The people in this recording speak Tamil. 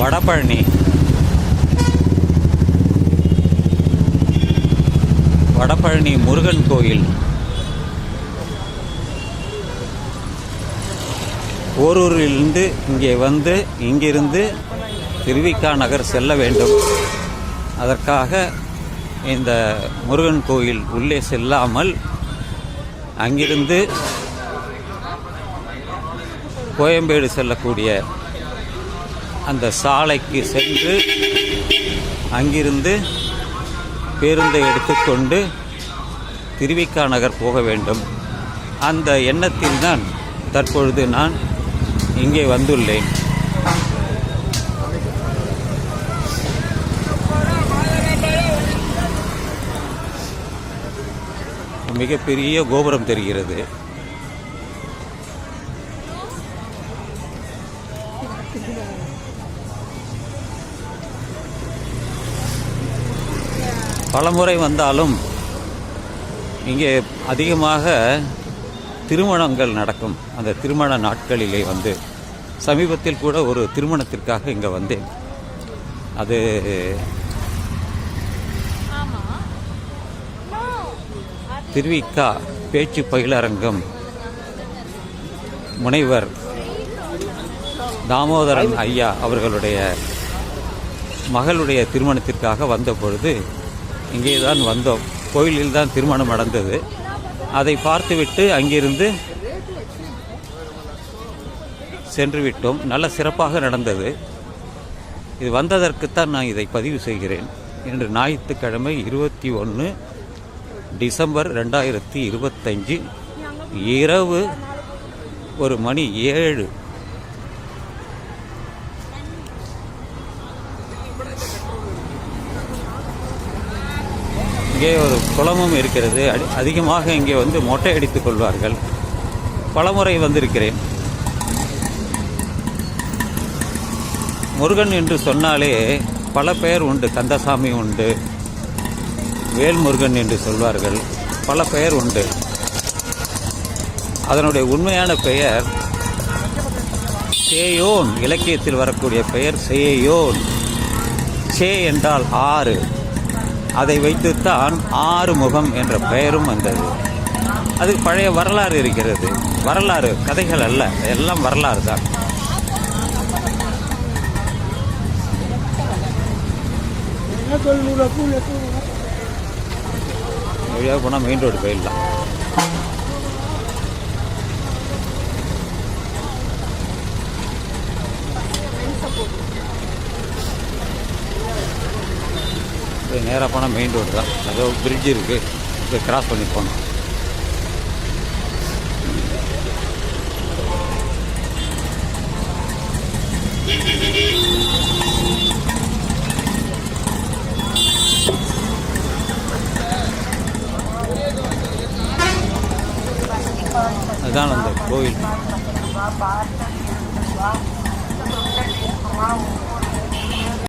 வடபழனி. வடபழனி முருகன் கோயில். ஓரூரிலிருந்து இங்கே வந்து இங்கிருந்து திருவிக்கா நகர் செல்ல வேண்டும். அதற்காக இந்த முருகன் கோயில் உள்ளே செல்லாமல் அங்கிருந்து கோயம்பேடு செல்லக்கூடிய அந்த சாலைக்கு சென்று அங்கிருந்து பேருந்தை எடுத்துக்கொண்டு திருவிக்கா நகர் போக வேண்டும். அந்த எண்ணத்தில் தான் தற்பொழுது நான் இங்கே வந்துள்ளேன். மிகப்பெரிய கோபுரம் தெரிகிறது. பலமுறை வந்தாலும் இங்கே அதிகமாக திருமணங்கள் நடக்கும். அந்த திருமண நாட்களிலே வந்து சமீபத்தில் கூட ஒரு திருமணத்திற்காக இங்கே வந்தேன். அது திருவிக்கா பேச்சு பயிலரங்கம் முனைவர் தாமோதரன் ஐயா அவர்களுடைய மகளுடைய திருமணத்திற்காக வந்த பொழுது இங்கே தான் வந்தோம். கோயிலில் தான் திருமணம் நடந்தது. அதை பார்த்துவிட்டு அங்கிருந்து சென்று விட்டோம். நல்ல சிறப்பாக நடந்தது. இது வந்ததற்குத்தான் நான் இதை பதிவு செய்கிறேன். இன்று ஞாயிற்றுக்கிழமை இருபத்தி ஒன்று டிசம்பர் ரெண்டாயிரத்தி இருபத்தஞ்சு இரவு ஒரு மணி ஏழு இங்கே ஒரு குளமும் இருக்கிறது. அதிகமாக இங்கே வந்து மொட்டை அடித்துக் கொள்வார்கள். பலமுறை வந்திருக்கிறேன். முருகன் என்று சொன்னாலே பல பெயர் உண்டு. கந்தசாமி உண்டு. வேல்முருகன் என்று சொல்வார்கள். பல பெயர் உண்டு. அதனுடைய உண்மையான பெயர் சேயோன். இலக்கியத்தில் வரக்கூடிய பெயர் சேயோன். சே என்றால் ஆறு. அதை வைத்துத்தான் ஆறு முகம் என்ற பெயரும் வந்தது. அதுக்கு பழைய வரலாறு இருக்கிறது. வரலாறு கதைகள் அல்ல. எல்லாம் வரலாறு தான். வழியாக போனால் மெயின் ரோடு போயிடலாம். நேராக போனால் மெயின் ரோடு தான். அதோ பிரிட்ஜ் இருக்குது இதை கிராஸ் பண்ணி போகணும். அதுதான் அந்த கோயில்.